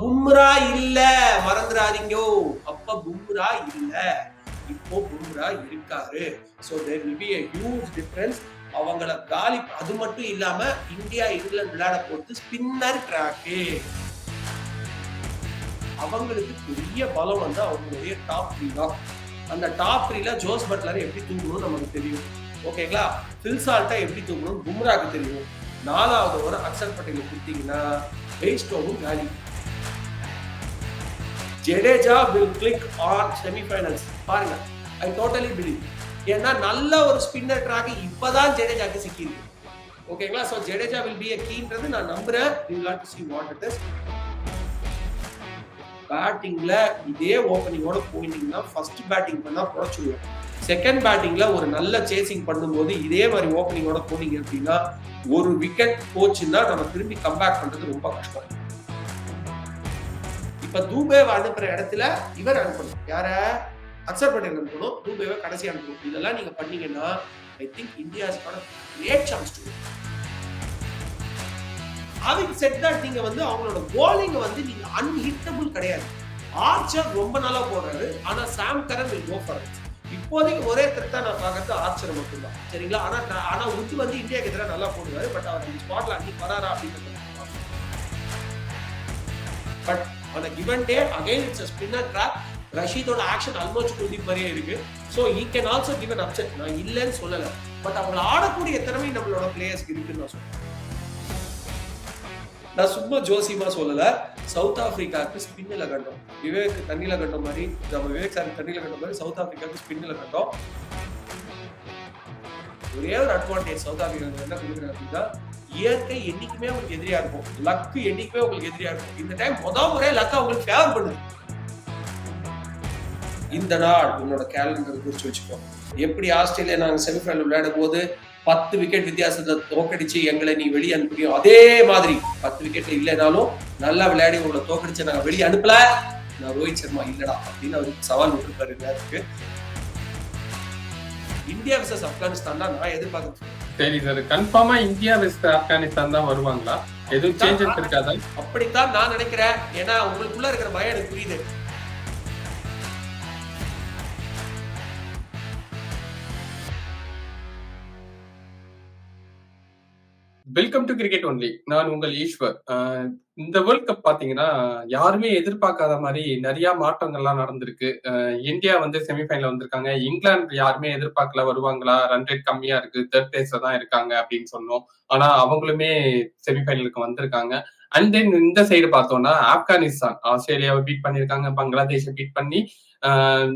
பும்ரா இல்ல மறந்துடாதீங்கோ. அப்ப பும்ரா இல்ல. இப்போ பும்ரா இருக்காரு. So there will be a huge அவங்கள காலி அது மட்டும் இல்லாம இந்தியா இங்கிலாந்து விளையாட போறது ஸ்பின்னர் ட்ராக்கு அவங்களுக்கு பெரிய பலம் வந்து அவங்களுடைய டாப் த்ரீ தான். அந்த டாப் த்ரீல ஜோஸ் பட்லர் எப்படி தூங்கணும்னு நமக்கு தெரியும். ஓகேங்களா ஃபில்சால்ட்டா எப்படி தூங்கணும்? பும்ராக்கு தெரியும். நாலாவது ஒரு அக்சர் பட்டேல் கொடுத்தீங்கன்னா பெய்ஸ்டோவும் காலி. Jadeja will click on semifinals பாருங்க ஐ டோட்டலி பிலீவ் ஏன்னா நல்ல ஒரு ஸ்பின்னர் ட்ராக் இப்பதான் ஜடேஜாக்கு சிக்கிருக்கு ஓகேங்களா? So Jadeja will be a கீன்றது நான் நம்புறேன். You lot to see what it is பேட்டிங்ல இதே ஓப்பனிங்கோட போயிட்டீங்கன்னா ஃபர்ஸ்ட் பேட்டிங் பண்ணா குறைச்சிடுவோம் செகண்ட் பேட்டிங்ல ஒரு நல்ல சேசிங் பண்ணும்போது இதே மாதிரி ஓப்பனிங்கோட போனீங்க அப்படின்னா ஒரு விக்கெட் போச்சுன்னா நம்ம திரும்பி கம்பேக் பண்றது ரொம்ப கஷ்டம். இப்ப தூபே அனுப்புற இடத்துல இவர் அனுப்பணும். யார? அக்சர் பட்டேல் அனுப்பணும். தூபேவை கடைசி அனுப்பணும். இதெல்லாம் நீங்க பண்ணீங்கன்னா I think India great chance to அவங்க செட் தட் நீங்க வந்து அவங்களோட போலிங் வந்து நீங்க அன்ஹிட்டபிள் கிடையாது. ஆர்ச்சர் ரொம்ப நாளா போடுறாரு. ஆனா Sam Curran will go for இப்போதைக்கு ஒரே திருத்தா நான் பார்க்கறது ஆர்ச்சர் மட்டும்தான். சரிங்களா? ஆனா ஆனா உத்து வந்து இந்தியா எதிராக நல்லா போடுவாரு. பட் அவர் இந்த ஸ்பாட்ல அன்னைக்கு வராரா அப்படின்னு but on given day again it's a spinner track ரஷீதோட action almost Kuldeep மாதிரியே இருக்கு. So he can also give an upset நான் இல்லைன்னு சொல்லலை. பட் அவங்கள ஆடக்கூடிய திறமை நம்மளோட பிளேயர்ஸ்க்கு இருக்குன்னு நான் சொல்றேன். நான் சும்மா ஜோசியமா சொல்லல. சவுத் ஆப்பிரிக்காவுக்கு ஸ்பின்னில் கண்டோம். விவேக் தண்ணியில கண்டம் மாதிரி நம்ம விவேக் சார் தண்ணியில கண்டம் மாதிரி சவுத் ஆப்பிரிக்காவுக்கு ஸ்பின்னில் கண்டோம். ஒரே ஒரு அட்வான்டேஜ் சவுத் ஆப்பிரிக்கா என்ன கொடுக்குறாங்க அப்படின்னா இயற்கை என்னைக்குமே உங்களுக்கு எதிரியா இருக்கும். லக்கு என்னைக்குமே உங்களுக்கு எதிரியா இருக்கும். இந்த டைம் முத முறை லக்கு உங்களுக்கு ஃபேவர் பண்ணுது இந்த நாள் உன்னோட கேலண்டர் குறிச்சு வச்சுக்கோ. எப்படி ஆஸ்திரேலியா நாங்க செமிஃபைனல் விளையாடும் போது பத்து விக்கெட் வித்தியாசத்தை தோக்கடிச்சு எங்களை நீ வெளியே அனுப்பியும் அதே மாதிரி பத்து விக்கெட் இல்லைனாலும் நல்லா விளையாடி உங்களை தோக்கடிச்சு நாங்க வெளியே அனுப்பல. நான் ரோஹித் சர்மா இல்லடா அப்படின்னு அவருக்கு சவால் விட்டுருக்காரு நேரத்துக்கு. இந்தியா விசஸ் ஆப்கானிஸ்தான் தான் நான் எதிர்பார்க்கிறேன் சரி சார் கன்ஃபார்மா இந்தியா வெஸ்ட் ஆப்கானிஸ்தான் தான் வருவாங்களா? எதுவும் சேஞ்சஸ் இருக்காதா அப்படித்தான் நான் நினைக்கிறேன். ஏன்னா உங்களுக்குள்ள இருக்கிற பயம் எனக்கு புரியுது. வெல்கம் டு கிரிக்கெட் ஒன்லி நான் உங்கள் ஈஸ்வர். இந்த வேர்ல்ட் கப் பாத்தீங்கன்னா யாருமே எதிர்பார்க்காத மாதிரி நிறைய மாற்றங்கள்லாம் நடந்திருக்கு. இந்தியா வந்து செமிஃபைனல் வந்திருக்காங்க. இங்கிலாந்து யாருமே எதிர்பார்க்கல வருவாங்களா? ரன் ரேட் கம்மியா இருக்கு. தேர்ட் பிளேஸ்ல தான் இருக்காங்க அப்படின்னு சொன்னோம். ஆனா அவங்களுமே செமிஃபைனலுக்கு வந்திருக்காங்க. அண்ட் தென் இந்த சைடு பார்த்தோம்னா ஆப்கானிஸ்தான். ஆஸ்திரேலியாவை பீட் பண்ணிருக்காங்க பங்களாதேஷை பீட் பண்ணி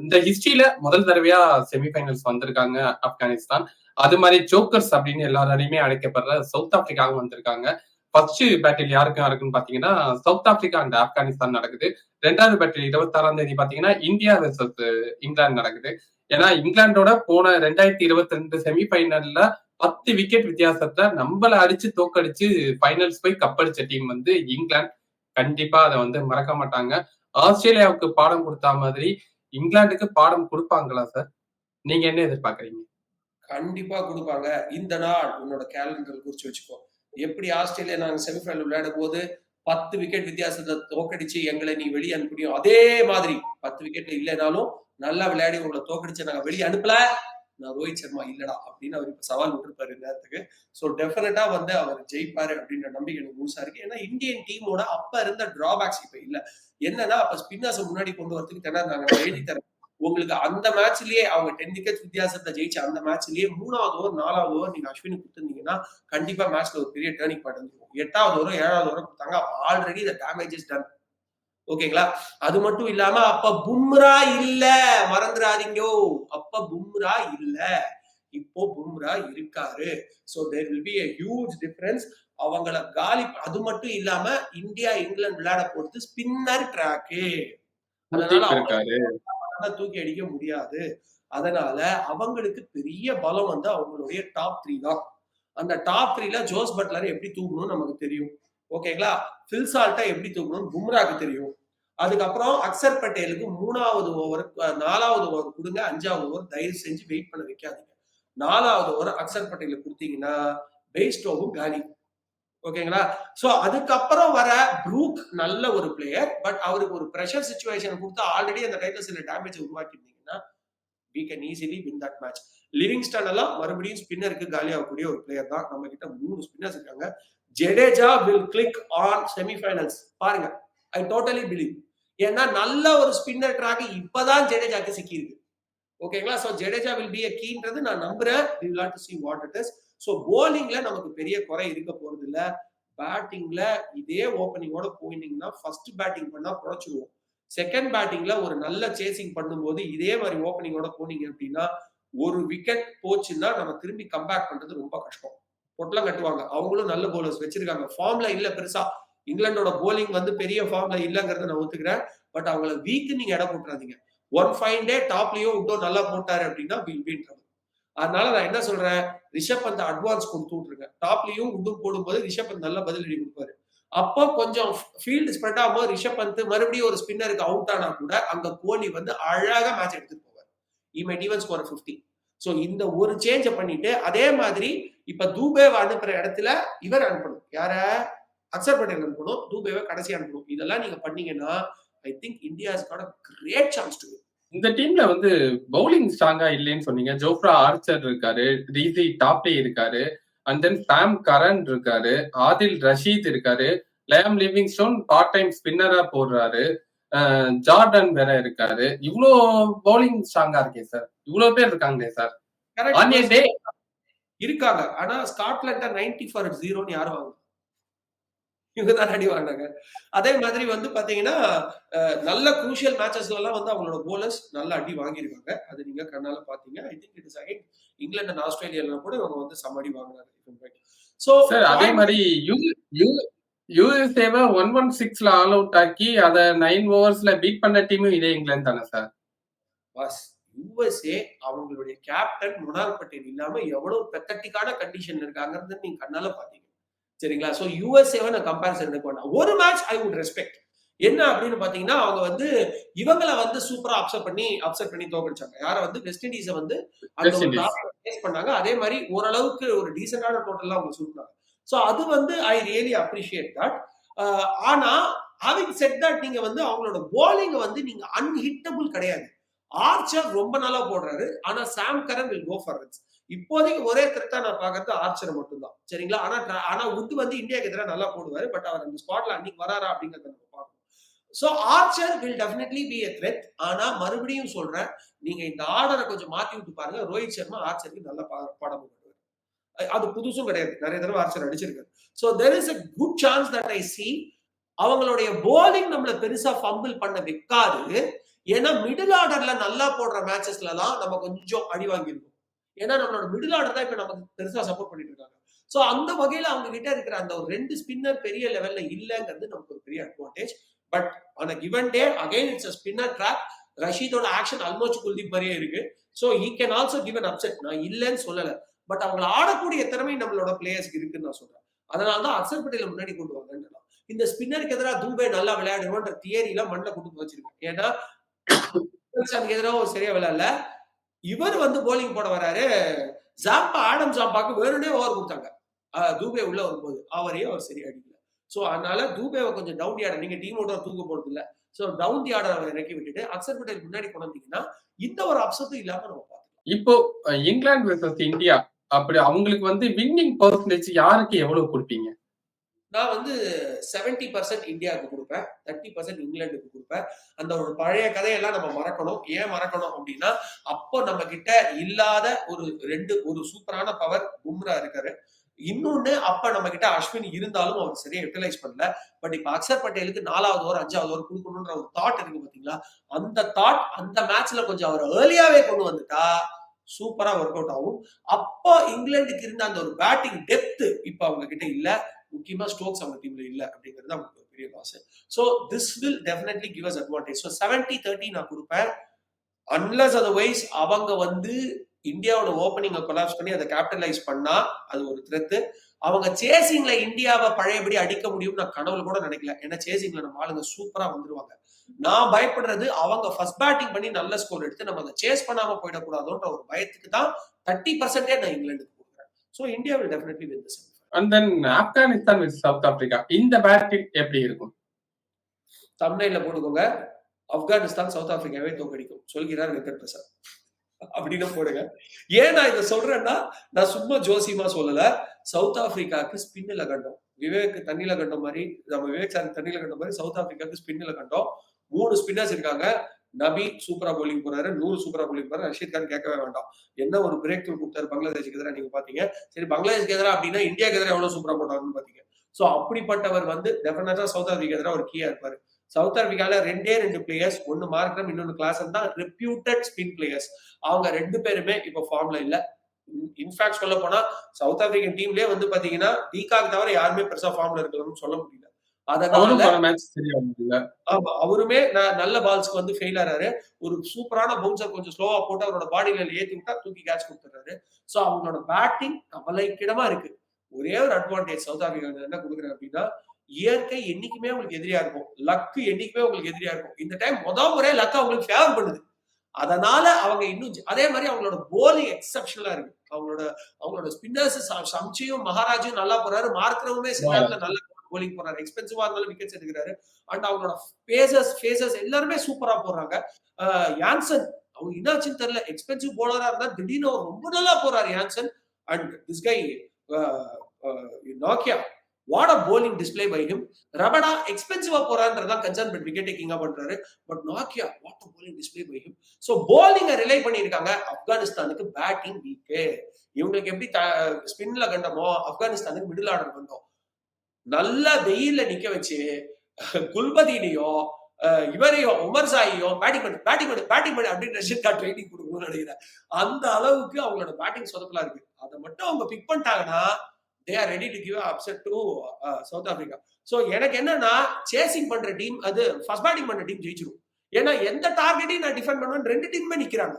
இந்த ஹிஸ்டரியில முதல் தடவையா செமிஃபைனல்ஸ் வந்திருக்காங்க ஆப்கானிஸ்தான். அது மாதிரி ஜோக்கர்ஸ் அப்படின்னு எல்லாராலையுமே அழைக்கப்படுற சவுத் ஆப்பிரிக்காவும் வந்திருக்காங்க. ஃபர்ஸ்ட் பேட்டில் யாருக்கும் இருக்குன்னு பாத்தீங்கன்னா சவுத் ஆப்பிரிக்கா அண்ட் ஆப்கானிஸ்தான் நடக்குது. ரெண்டாவது பேட்டில் இருபத்தி ஆறாம் தேதி பாத்தீங்கன்னா இந்தியா வெர்சஸ் இங்கிலாந்து நடக்குது. ஏன்னா இங்கிலாந்தோட போன ரெண்டாயிரத்தி இருபத்தி ரெண்டு செமிஃபைனல்ல பத்து விக்கெட் வித்தியாசத்தை நம்மள அடிச்சு தோக்கடிச்சு ஃபைனல்ஸ் போய் கப்படிச்ச டீம் வந்து இங்கிலாந்து. கண்டிப்பா அதை வந்து மறக்க மாட்டாங்க. ஆஸ்திரேலியாவுக்கு பாடம் கொடுத்த மாதிரி இங்கிலாந்துக்கு பாடம் கொடுப்பாங்களா சார் நீங்க என்ன எதிர்பார்க்கறீங்க? கண்டிப்பா கொடுப்பாங்க. இந்த நாள் உன்னோட கேலண்டர் குறிச்சு வச்சுக்கோ. எப்படி ஆஸ்திரேலியா நாங்க செமிஃபைனல் விளையாடும் போது பத்து விக்கெட் வித்தியாசத்தை தோக்கடிச்சு எங்களை நீ வெளியே அனுப்பியும் அதே மாதிரி பத்து விக்கெட்ல இல்லைனாலும் நல்லா விளையாடி உங்களை தோக்கடிச்சு நாங்க வெளியே அனுப்பல. நான் ரோஹித் சர்மா இல்லடா அப்படின்னு அவர் இப்ப சவால் விட்டுருப்பாரு இந்த நேரத்துக்கு ஸோ டெஃபினட்டா வந்து அவர் ஜெயிப்பாரு அப்படின்ற நம்பிக்கை எனக்கு முழுசா இருக்கு. ஏன்னா இந்தியன் டீமோட அப்ப இருந்த டிராபேக்ஸ் இப்ப இல்ல. என்னன்னா அப்ப ஸ்பின்னர்ஸ் முன்னாடி கொண்டு வரதுக்கு தென்னா நாங்க எழுதி தரேன். உங்களுக்கு அந்த மேட்ச்லயே அவங்க டென் விக்கெட் வித்தியாசத்தை ஜெயிச்ச அந்த மேட்ச்லயே மூணாவது ஓவர் நாலாவது ஓவர் நீங்க அஸ்வினி கொடுத்துருந்தீங்கன்னா கண்டிப்பா மேட்ச்ல ஒரு பெரிய டேர்னிங் பாயிண்ட் வந்துருக்கும் எட்டாவது ஓவர் ஏழாவது ஓவர் கொடுத்தாங்க. ஆல்ரெடி த டேமேஜஸ் டன் ஓகேங்களா அது மட்டும் இல்லாம அப்ப பும்ரா இல்ல. மறந்துடாதீங்கோ அப்ப பும்ரா இல்ல. இப்போ பும்ரா இருக்காரு. So there will be huge difference. அவங்கள காலி அது மட்டும் இல்லாம இந்தியா இங்கிலாந்து விளையாட போறது ஸ்பின்னர் ட்ராக்கு அதனால குல்தீப் தூக்கி அடிக்க முடியாது. அதனால அவங்களுக்கு பெரிய பலம் வந்து அவங்களுடைய டாப் த்ரீ தான். அந்த டாப் த்ரீல ஜோஸ் பட்லர் எப்படி தூக்கணும்னு நமக்கு தெரியும். ஓகேங்களா ஃபில்சால்ட்டா எப்படி தூக்கணும்னு பும்ராக்கு தெரியும். அதுக்கப்புறம் அக்சர் பட்டேலுக்கு மூணாவது ஓவர் நாலாவது ஓவர் கொடுங்க. அஞ்சாவது ஓவர் தயவு செஞ்சு வெயிட் பண்ண வைக்காதீங்க. நாலாவது ஓவர் அக்சர் பட்டேலுக்கு கொடுத்தீங்கன்னா பெய்ஸ்டோவும் காலி. ஓகேங்களா? சோ அதுக்கப்புறம் வர ப்ரூக் நல்ல ஒரு பிளேயர் பட் அவருக்கு ஒரு ப்ரெஷர் சுச்சுவேஷன் கொடுத்து ஆல்ரெடி அந்த டைட்டில் சில டேமேஜ் உருவாக்கியிருந்தீங்கன்னா we easily win that match living Livingstone எல்லாம் மறுபடியும் ஸ்பின்னருக்கு காலியாகக்கூடிய ஒரு பிளேயர் தான். நம்ம கிட்ட மூணு ஸ்பின்னர்ஸ் இருக்காங்க. Jadeja will click on semifinals பாருங்க ஐ டோட்டலி பிலீவ் ஏன்னா நல்ல ஒரு ஸ்பின்னர் ட்ராக் இப்பதான் ஜெடேஜாக்கு சிக்கியிருக்கு. ஓகேங்களா? So Jadeja will be a கீன்றது நான் நம்புறேன். Will to see what it is so போலிங்ல நமக்கு பெரிய குறை இருக்க போறது இல்ல. பேட்டிங்ல இதே ஓப்பனிங்கோட போயிருந்தீங்கன்னா ஃபர்ஸ்ட் பேட்டிங் பண்ணா குறைச்சிருவோம். செகண்ட் பேட்டிங்ல ஒரு நல்ல சேசிங் பண்ணும்போது இதே மாதிரி ஓப்பனிங்கோட போனீங்க அப்படின்னா ஒரு விக்கெட் போச்சுன்னா நம்ம திரும்பி கம்பேக் பண்றது ரொம்ப கஷ்டம். பொட்டலம் கட்டுவாங்க. அவங்களும் நல்ல போலர்ஸ் வச்சிருக்காங்க. ஃபார்ம்ல இல்ல பெருசா. இங்கிலாண்டோட போலிங் வந்து பெரிய ஃபார்ம்ல இல்லங்கிறத நான் ஒத்துக்கிறேன். பட் அவங்கள வீக்கு நீங்க இடம் போட்டுறாதீங்க. ஒன் ஃபைன் டே டாப்லயோ விட்டோ நல்லா போட்டாரு அப்படின்னா வில் பீன் அதனால நான் என்ன சொல்றேன்? ரிஷப் அந்த அட்வான்ஸ் கொடுத்து விட்டுருங்க. டாப்லயும் உட்டும் போடும்போது ரிஷப் பந்த் நல்ல பதிலடி கொடுப்பாரு. அப்போ கொஞ்சம் ஃபீல்டு ஸ்ப்ரெட் ஆகும்போது ரிஷப் பந்த் மறுபடியும் ஒரு ஸ்பின்னருக்கு அவுட் ஆனா கூட அங்க கோலி வந்து அழகா மேட்ச் எடுத்துட்டு போவார். He might score fifty so இந்த ஒரு சேஞ்சை பண்ணிட்டு அதே மாதிரி இப்ப தூபேவை அனுப்புற இடத்துல இவர் அனுப்பணும். யார? அக்சர் பட்டேல் அனுப்பணும். தூபேவை கடைசி அனுப்பணும். இதெல்லாம் நீங்க பண்ணீங்கன்னா I think India is got great chance to இந்த டீம்ல வந்து பவுலிங் ஸ்ட்ராங்கா இல்லைன்னு சொன்னீங்க. ஜோப்ரா ஆர்ச்சர் இருக்காரு ரீசி டாப்டே இருக்காரு அண்ட் தென் சாம் கரன் இருக்காரு ஆதில் ரஷீத் இருக்காரு லேம் லிவிங்ஸ்டோன் பார்ட் டைம் ஸ்பின்னரா போடுறாரு ஜார்டன் வேற இருக்காரு. இவ்வளோ பவுலிங் ஸ்ட்ராங்கா இருக்கே சார் இவ்வளவு பேர் இருக்காங்களே சார் இருக்காங்க. ஆனா ஸ்காட்லாண்ட நைன்டி ஃபார் ஜீரோன்னு யாரும் வாங்க இவங்க தான் அடி வாங்கினாங்க. அதே மாதிரி வந்து பாத்தீங்கன்னா நல்ல குரூஷியல் மேட்சஸ்ல எல்லாம் வந்து அவங்களோட போலர்ஸ் நல்ல அடி வாங்கியிருக்காங்க. அது நீங்க கண்ணால பாத்தீங்க. I think it is again England and ஆஸ்திரேலியால கூட இவங்க வந்து சமடி வாங்கினாங்க சோ சார் அதே மாதிரி யூஎஸ்ஏவை ஒன் ஒன் சிக்ஸ்ல ஆல் அவுட் ஆக்கி அதை நைன் ஓவர்ஸ்ல பீட் பண்ண டீமும் இதே இங்கிலாந்து தானே சார் பாஸ் யூஎஸ்ஏ அவங்களுடைய கேப்டன் முனார் பட்டேல் இல்லாம எவ்வளவு பெத்தட்டிக்கான கண்டிஷன் இருக்காங்கிறது நீங்க கண்ணால பாத்தீங்க. சரிங்களா? சோ யூஎஸ்ஏவை நான் கம்பேரிசன் எடுக்க வேண்டாம். ஒரு மேட்ச் ஐ வுட் ரெஸ்பெக்ட் என்ன அப்படின்னு பாத்தீங்கன்னா அவங்க வந்து இவங்களை வந்து சூப்பரா அப்செட் பண்ணி அப்செட் பண்ணி தோக்கடிச்சாங்க யார வந்து? வெஸ்ட் இண்டீஸை வந்து அந்த ஃபேஸ் பண்ணாங்க. அதே மாதிரி ஓரளவுக்கு ஒரு டீசென்டான டோட்டல்லாம் அவங்க சுருட்டாங்க சோ அது வந்து ஐ ரியலி அப்ரிஷியேட் தட் ஆனா ஹேவிங் செட் தட் நீங்க வந்து அவங்களோட bowling வந்து நீங்க அன்ஹிட்டபிள் கிடையாது. ஆர்ச்சர் ரொம்ப நல்லா போடுறாரு. ஆனா Sam Curran will go for runs இப்போதைக்கு ஒரே த்ரெட்டா நான் பாக்குறது ஆர்ச்சர் மட்டும்தான். சரிங்களா? ஆனா ஆனா உட் வந்து இந்தியா எதிராக நல்லா போடுவாரு பட் அவர் அந்த ஸ்பாட்ல அன்னைக்கு வராரா அப்படிங்கறத நம்ம பார்க்கணும். So Archer will definitely be a threat ஆனா மறுபடியும் சொல்றேன் நீங்க இந்த ஆர்டரை கொஞ்சம் மாத்தி விட்டு பாருங்க. ரோஹித் சர்மா ஆர்ச்சருக்கு நல்ல பா- பாடம் அது புதுசும் கிடையாது. நிறைய தடவை ஆர்ச்சர் அடிச்சிருக்காரு. So there is a good chance that I see அவங்களுடைய போலிங் நம்மள பெருசா ஃபம்பிள் பண்ண வைக்காது. ஏன்னா மிடில் ஆர்டர்ல நல்லா போடுற மேட்சஸ்ல தான் நம்ம கொஞ்சம் அடி வாங்கியிருக்கோம். ஏன்னா நம்மளோட மிடில் ஆர்டர் தான் இப்போ நமக்கு பெருசாக சப்போர்ட் பண்ணிட்டு இருக்காங்க. ஸோ அந்த வகையில அவங்க கிட்ட இருக்கிற அந்த ஒரு ரெண்டு ஸ்பின்னர் பெரிய லெவலில் இல்லைங்கிறது நமக்கு ஒரு பெரிய advantage but on given day again it's a spinner track ரஷீதோட action almost Kuldeep மாதிரியே இருக்கு. So he can also give an upset நான் இல்லைன்னு சொல்லலை. பட் அவங்கள ஆடக்கூடிய திறமை நம்மளோட பிளேயர்ஸ்க்கு இருக்குன்னு நான் சொல்றேன். அதனால தான் அக்சர் பட்டேல முன்னாடி கொண்டு வாங்கன்னு இந்த ஸ்பின்னருக்கு எதிராக தூபே நல்லா விளையாடுவோன்ற தியரியில மண்ணில் கொண்டு வச்சிருக்கேன். ஏன்னா எதிராக ஒரு சரியா விளையாடல. இவர் வந்து போலிங் போட வராரு. ஜாம்பா ஆடம் ஜாம்பாக்கு வேணும்னே ஓவர் கொடுத்தாங்க. தூபே உள்ள வரும்போது. அவரையும் அவர் சரியா அடிக்கல. சோ அதனால தூபேவை கொஞ்சம் டவுன் ஆட நீங்க டீம் ஓட தூக்க போறது இல்ல சோ டவுன் தி ஆர்டர் அவரை இறக்கி விட்டுட்டு அக்சர் பட்டேல் முன்னாடி கொண்டாந்தீங்கன்னா இந்த ஒரு அப்சத்தும் இல்லாம நம்ம பார்த்துக்கலாம். இப்போ இங்கிலாந்து வெர்சஸ் இந்தியா. அப்படி அவங்களுக்கு வந்து வின்னிங் பர்சன்டேஜ் யாருக்கு எவ்வளவு கொடுப்பீங்க? நான் வந்து செவன்டி பர்சன்ட் இந்தியாவுக்கு கொடுப்பேன் தேர்ட்டி பர்சன்ட் இங்கிலாந்துக்கு கொடுப்பேன். அந்த ஒரு பழைய கதையெல்லாம் நம்ம மறக்கணும். ஏன் மறக்கணும் அப்படின்னா அப்போ நம்ம கிட்ட இல்லாத ஒரு ரெண்டு ஒரு சூப்பரான பவர் பும்ரா இருக்காரு. இன்னொன்னு அப்ப நம்ம கிட்ட அஸ்வின் இருந்தாலும் அவர் சரியா யூட்டிலைஸ் பண்ணல. பட் இப்ப அக்சர் பட்டேலுக்கு நாலாவது ஓவர் அஞ்சாவது ஓவர் கொடுக்கணும்ன்ற ஒரு தாட் இருக்கு பாத்தீங்களா? அந்த தாட் அந்த மேட்ச்ல கொஞ்சம் அவர் ஏர்லியாவே கொண்டு வந்துட்டா சூப்பரா ஒர்க் அவுட் ஆகும். அப்போ இங்கிலாந்துக்கு இருந்த அந்த ஒரு பேட்டிங் டெப்த் இப்ப அவங்க கிட்ட இல்ல. முக்கியமா ஸ்டோக்ஸ் அவங்க டீம்ல இல்ல அப்படிங்கிறது அவங்களுக்கு ஒரு பெரிய loss so this will definitely give us advantage so seventy thirty நான் கொடுப்பேன். அன்லஸ் அதர்வைஸ் அவங்க வந்து இந்தியாவோட ஓப்பனிங்கை கொலாப்ஸ் பண்ணி அதை கேபிட்டலைஸ் பண்ணா அது ஒரு த்ரெத்து அவங்க சேசிங்ல இந்தியாவை பழையபடி அடிக்க முடியும்னு நான் கனவுல கூட நினைக்கல. ஏன்னா சேசிங்ல நம்ம ஆளுங்க சூப்பரா வந்துருவாங்க. நான் பயப்படுறது அவங்க ஃபர்ஸ்ட் பேட்டிங் பண்ணி நல்ல ஸ்கோர் எடுத்து நம்ம அதை சேஸ் பண்ணாம போயிடக்கூடாதுன்ற ஒரு பயத்துக்கு தான் தேர்ட்டி பர்சன்டே நான் இங்கிலாந்துக்கு கொடுக்குறேன். So India will definitely win and then Afghanistan with South Africa இந்த பேட்டில் எப்படி இருக்கும்? தமிழ்ல போட்டுக்கோங்க ஆப்கானிஸ்தான் சவுத் ஆப்பிரிக்காவே தோக்கடிக்கும் சொல்கிறார் வெங்கட் பிரசாத். அப்படின்னு போடுங்க. ஏன் நான் இதை சொல்றேன்னா நான் சும்மா ஜோசியமா சொல்லல. சவுத் ஆப்பிரிக்காவுக்கு ஸ்பின்னில் கண்டம். விவேக் தண்ணியில கண்டம் மாதிரி நம்ம விவேக் சார் தண்ணியில கண்ட மாதிரி சவுத் ஆப்பிரிக்காவுக்கு ஸ்பின்னில் கண்டம். மூணு ஸ்பின்னர்ஸ் இருக்காங்க. நபி சூப்பரா போலிங் போறாரு நூறு சூப்பரா போலிங் போறாரு ரஷீத் கான் கேட்கவே வேண்டாம். என்ன ஒரு பிரேக் த்ரூ கொடுத்தாரு பங்களாதேஷுக்கு எதிராக நீங்க பாத்தீங்க? சரி பங்களாதேஷ்க்கு எதிராக அப்படின்னா இந்தியாவுக்கு எதிராக எவ்வளவு சூப்பரா போட்டாருன்னு பாத்தீங்க. சோ அப்படிப்பட்டவர் வந்து டெஃபினட்டா சவுத் ஆப்பிரிக்கா எதிராக ஒரு கீயா இருப்பாரு. சவுத் ஆப்பிரிக்கால ரெண்டே ரெண்டு பிளேயர்ஸ் ஒன்னு மார்க்ரம் இன்னொன்னு கிளாஸ் தான் ரெப்யூட்டட் ஸ்பின் பிளேயர்ஸ் அவங்க ரெண்டு பேருமே இப்போ ஃபார்ம்ல இல்ல. இன்ஃபேக்ட் சொல்ல போனா சவுத் ஆப்பிரிக்கன் டீம்லயே வந்து பாத்தீங்கன்னா டீகாக் தவிர யாருமே பெருசா ஃபார்ம்ல இருக்கணும்னு சொல்ல முடியல. அதனால அவருமே நல்ல பால்ஸ்க்கு வந்து ஃபெயில் ஆறாரு. ஒரு சூப்பரான பவுன்சர் கொஞ்சம் ஸ்லோவா போட்டு அவரோட பாடியில ஏத்தி விட்டா தூக்கி கேட்ச் கொடுத்துறாரு. சோ அவங்களோட பேட்டிங் கவலைக்கிடமா இருக்கு. ஒரே ஒரு அட்வான்டேஜ் சவுத் ஆப்பிரிக்கா என்ன கொடுக்குறேன் அப்படின்னா இயற்கை என்னைக்குமே உங்களுக்கு எதிரியா இருக்கும். லக்கு என்னைக்குமே உங்களுக்கு எதிரியா இருக்கும். இந்த டைம் முதல் முறை லக் அவங்களுக்கு ஃபேவர் பண்ணுது. அதனால அவங்க இன்னும் அதே மாதிரி அவங்களோட போலிங் எக்ஸப்ஷனலா இருக்கு. அவங்களோட அவங்களோட ஸ்பின்னர்ஸ் சம்ச்சியும் மகாராஜும் நல்லா போறாரு. மார்க்கிறவுமே சில நேரத்துல நல்ல போலிங் போடுறாரு எக்ஸ்பென்சிவா இருந்தாலும் விக்கெட்ஸ் எடுக்கிறாரு. அண்ட் அவங்களோட பேசஸ் ஃபேசஸ் எல்லாருமே சூப்பரா போடுறாங்க. யான்சன் அவங்க என்னாச்சுன்னு தெரியல. எக்ஸ்பென்சிவ் போலரா இருந்தா திடீர்னு அவர் ரொம்ப நல்லா போறாரு Jansen and this guy Nokia what a bowling display by him Rabada எக்ஸ்பென்சிவா போறான்றதான் கன்சர்ன் பட் விக்கெட் டேக்கிங்கா பண்றாரு. But Nokia what a bowling display by him so போலிங்க relay பண்ணியிருக்காங்க ஆப்கானிஸ்தானுக்கு பேட்டிங் வீக்கு இவங்களுக்கு எப்படி ஸ்பின்ல கண்டமோ ஆப்கானிஸ்தானுக்கு மிடில் ஆர்டர் கண்டோம். நல்லா வெயில்ல நிக்க வச்சு குல்பதீனையோ இவரையும் உமர் சாயையும் பேட்டிங் பண்ணு பேட்டிங் பண்ணு பேட்டிங் பண்ணு அப்படின்னு ரஷீத் ட்ரைனிங் கொடுக்கணும்னு நினைக்கிறேன். அந்த அளவுக்கு அவங்களோட பேட்டிங் சொதப்பலா இருக்கு. அதை மட்டும் அவங்க பிக் பண்ணிட்டாங்கன்னா they are ready to give upset to South Africa so எனக்கு என்னன்னா சேசிங் பண்ற டீம் அது ஃபர்ஸ்ட் பேட்டிங் பண்ற டீம் ஜெயிச்சிடும் ஏன்னா எந்த டார்கெட்டையும் நான் டிஃபெண்ட் பண்ணுவேன் ரெண்டு டீமுமே நிக்கிறாங்க.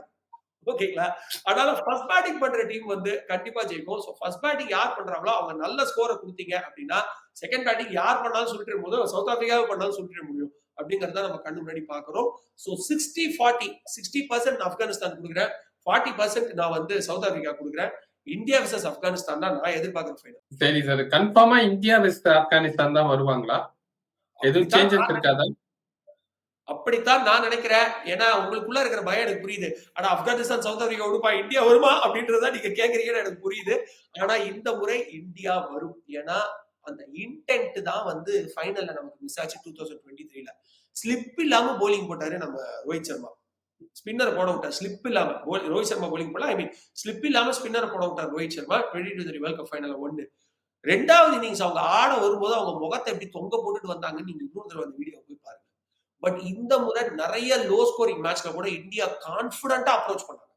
ஓகேங்களா அதனால ஃபர்ஸ்ட் பேட்டிங் பண்ற டீம் வந்து கண்டிப்பா ஜெயிக்கும். ஸோ ஃபர்ஸ்ட் பேட்டிங் யார் பண்றாங்களோ அவங்க நல்ல ஸ்கோரை கொடுத்தீங்க அப்படின்னா செகண்ட் பேட்டிங் யார் பண்ணாலும் சொல்லிட்டு போது சவுத் ஆப்பிரிக்காவை பண்ணாலும் சொல்லிட்டு முடியும். அப்படிங்கறத நம்ம கண்ணு முன்னாடி பாக்குறோம் so sixty forty sixty percent Afghanistan கொடுக்குறேன். ஃபார்ட்டி பர்சன்ட் நான் வந்து சவுத் ஆப்பிரிக்கா கொடுக்குறேன். இந்தியா விசஸ் ஆப்கானிஸ்தான் தான் நான் எதிர்பார்க்குற ஃபைனல் சரி சார் கன்ஃபார்மா இந்தியா வெஸ்ட் ஆப்கானிஸ்தான் தான் வருவாங்களா? எதுவும் சேஞ்சஸ் இருக்காதா? அப்படித்தான் நான் நினைக்கிறேன். ஏன்னா உங்களுக்குள்ள இருக்கிற பயம் எனக்கு புரியுது. ஆனா ஆப்கானிஸ்தான் சவுத் ஆப்பிரிக்கா விடுப்பா இந்தியா வருமா அப்படின்றத நீங்க கேக்குறீங்கன்னு எனக்கு புரியுது. ஆனா இந்த முறை இந்தியா வரும். ஏன்னா அந்த இன்டென்ட் தான் வந்து ஃபைனல்ல நமக்கு மிஸ் ஆச்சு டூ தௌசண்ட் டுவெண்ட்டி த்ரீல ஸ்லிப் இல்லாம போலிங் போட்டாரு நம்ம ரோஹித் சர்மா. ஸ்பின்னர் போட விட்டார். ஸ்லிப் இல்லாம. ரோஹித் சர்மா போலிங் போல ஐ மீன் ஸ்லிப் இல்லாம ஸ்பின்னர் போட விட்டார் Rohit Sharma. Twenty two three world cup final ஒன்னு ரெண்டாவது இன்னிங்ஸ் அவங்க ஆட வரும்போது அவங்க முகத்தை எப்படி தொங்க போட்டுட்டு வந்தாங்கன்னு நீங்க இன்னொரு தடவை அந்த வீடியோ போய் பாருங்க. பட் இந்த முறை நிறைய லோ ஸ்கோரிங் மேட்ச்ல கூட இந்தியா கான்பிடண்டா அப்ரோச் பண்ணாங்க.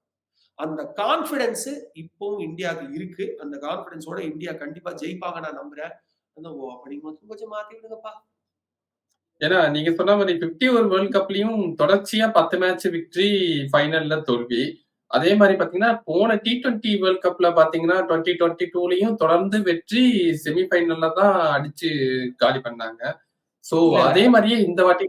அந்த கான்பிடன்ஸ் இப்பவும் இந்தியாவுக்கு இருக்கு. அந்த கான்பிடன்ஸோட இந்தியா கண்டிப்பா ஜெயிப்பாங்க நான் நம்புறேன். அந்த ஓ அப்படிங்கும்போது கொஞ்சம் மாத்தி விடுங்கப்பா. ஏன்னா நீங்க சொன்ன மாதிரி பிப்டி ஒரு வேர்ல்ட் கப்லயும் தொடர்ச்சியா பத்து மேட்ச் விக்டரி ஃபைனல்ல தோல்வி. அதே மாதிரி பாத்தீங்கன்னா போன டி டுவெண்ட்டி வேர்ல்ட் கப்ல பாத்தீங்கன்னா டுவெண்ட்டி டுவெண்ட்டி டூலயும் தொடர்ந்து வெற்றி செமிஃபைனல்ல தான் அடிச்சு காலி பண்ணாங்க. சோ. அதே மாதிரியே இந்த வாட்டி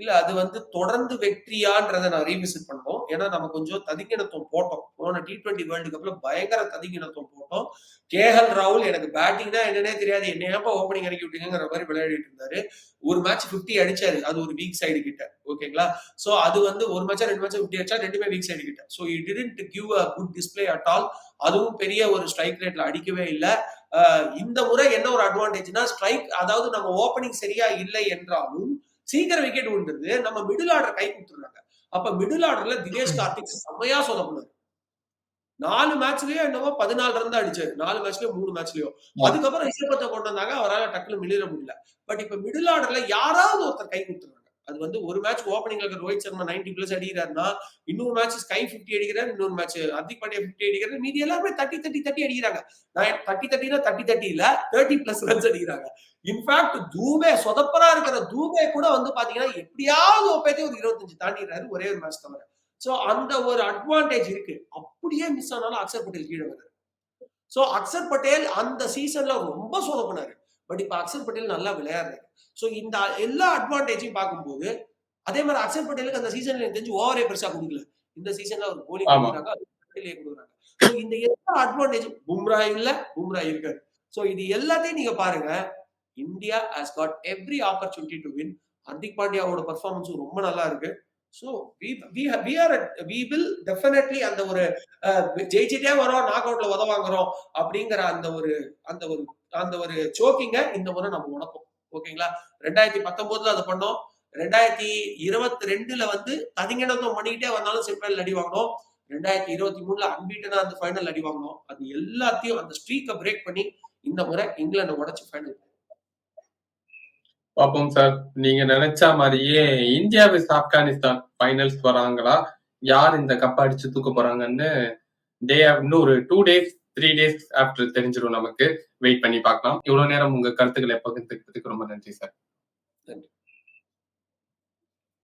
இல்ல அது வந்து தொடர்ந்து வெற்றியான்றதை நான் ரீவிசிட் பண்ணோம் ஏன்னா நம்ம கொஞ்சம் ததிங்கினத்துவம் போட்டோம். போன டி டுவெண்ட்டி வேர்ல்டு கப்ல பயங்கர ததிங்கினத்துவம் போட்டோம். கேஎல் ராகுல் எனக்கு பேட்டிங்னா என்னன்னே தெரியாது. என்ன ஏப்பா ஓப்பனிங் இறக்கி விட்டீங்கிற மாதிரி விளையாடிட்டு இருந்தாரு. ஒரு மேட்ச் 50 அடிச்சாரு. அது ஒரு வீக் சைடு கிட்ட. ஓகேங்களா சோ அது வந்து ஒரு மேட்சா ரெண்டு மேட்சா 50 அடிச்சா ரெண்டுமே வீக் சைடு கிட்ட. So it didn't give a good display at all அதுவும் பெரிய ஒரு ஸ்ட்ரைக் ரேட்ல அடிக்கவே இல்லை. இந்த முறை என்ன ஒரு அட்வான்டேஜ்னா ஸ்ட்ரைக் அதாவது நம்ம ஓப்பனிங் சரியா இல்லை என்றாலும் சீக்கிரம் விக்கெட் விழுந்துருது. நம்ம மிடில் ஆர்டர் கை கொடுத்துருக்காங்க அப்ப மிடில் ஆர்டர்ல தினேஷ் கார்த்திக் செம்மையா சொதப்பினாரு. நாலு மேட்ச்லயோ என்னவோ பதினாலு ரன் தான் அடிச்சாரு. நாலு மேட்ச்லயோ மூணு மேட்ச்லயோ அதுக்கப்புறம் ரிஷபத்தை கொண்டு வந்தாங்க. அவரால் டக்குனு மிளிர முடியல. பட் இப்ப மிடில் ஆர்டர்ல யாராவது ஒருத்தர் கை கொடுத்துருக்காங்க அது வந்து ஒரு மேட்ச் ஓப்பனிங்ல இருக்கிற ரோஹித் சர்மா 90 பிளஸ் அடிக்கிறாருன்னா இன்னொரு மேட்ச் ஸ்கை 50 அடிக்கிறாரு இன்னொரு மேட்ச் அதிக் பாண்டியா 50 அடிக்கிறாரு. மீதி எல்லாருமே தட்டி தட்டி தட்டி அடிக்கிறாங்க. நான் தட்டி தட்டினா தட்டி தட்டி இல்ல தேர்ட்டி பிளஸ் ரன்ஸ் அடிக்கிறாங்க. இன்ஃபேக்ட் தூபே சொதப்பரா இருக்கிற தூபே கூட வந்து பாத்தீங்கன்னா எப்படியாவது ஒப்பேத்தி ஒரு இருபத்தஞ்சு தாண்டிடுறாரு ஒரே ஒரு மேட்ச் தவிர. சோ அந்த ஒரு அட்வான்டேஜ் இருக்கு. அப்படியே மிஸ் ஆனாலும் அக்சர் பட்டேல் கீழே வர்றாரு. சோ அக்சர் பட்டேல் அந்த சீசன்ல ரொம்ப சொதப்பினாரு. பட் இப்ப அக்சர் பட்டேல் நல்லா விளையாடுறாரு. சோ இந்த எல்லா அட்வான்டேஜையும் பார்க்கும்போது அதே மாதிரி அக்சர் பட்டேலுக்கு அந்த சீசன்ல எனக்கு தெரிஞ்சு ஓவரே பெருசா கொடுக்கல. இந்த சீசன்ல ஒரு ஆமா. கொடுக்குறாங்க கொடுக்குறாங்க. So, இந்த எல்லா அட்வான்டேஜ் பும்ரா இல்ல பும்ரா இருக்காரு சோ இது எல்லாத்தையும் நீங்க பாருங்க India has got every opportunity to win Hardik பாண்டியாவோட பர்ஃபார்மன்ஸும் ரொம்ப நல்லா இருக்கு. So we are we will definitely அந்த ஒரு ஜெயிச்சுட்டே வரோம் நாக் அவுட்ல உத வாங்குறோம் அப்படிங்கிற அந்த ஒரு அந்த ஒரு அந்த ஒரு சோக்கிங்க இந்த முறை நம்ம உணப்போம் ஓகேங்களா ரெண்டாயிரத்தி பத்தொன்பதுல அதை பண்ணோம். ரெண்டாயிரத்தி இருபத்தி ரெண்டுல வந்து தனிங்கிடத்தம் பண்ணிக்கிட்டே வந்தாலும் செமிஃபைனல் அடி வாங்கினோம். ரெண்டாயிரத்தி இருபத்தி மூணுல அன்பீட்டனா அந்த ஃபைனல் அடி வாங்கினோம். அது எல்லாத்தையும் அந்த ஸ்ட்ரீக்கை பிரேக் பண்ணி இந்த முறை இங்கிலாந்து உடச்சு ஃபைனல் பார்ப்போம் சார். நீங்க நினைச்ச மாதிரியே இந்தியா விஸ் ஆப்கானிஸ்தான் ஃபைனல்ஸ் வராங்களா? யார் இந்த கப் அடிச்சு தூக்க போறாங்கன்னு டே இன்னும் ஒரு two days three days after தெரிஞ்சிடும் நமக்கு. வெயிட் பண்ணி பார்க்கலாம். இவ்வளவு நேரம் உங்க கருத்துக்களை பகிர்ந்துக்கிறதுக்கு ரொம்ப நன்றி சார். நன்றி.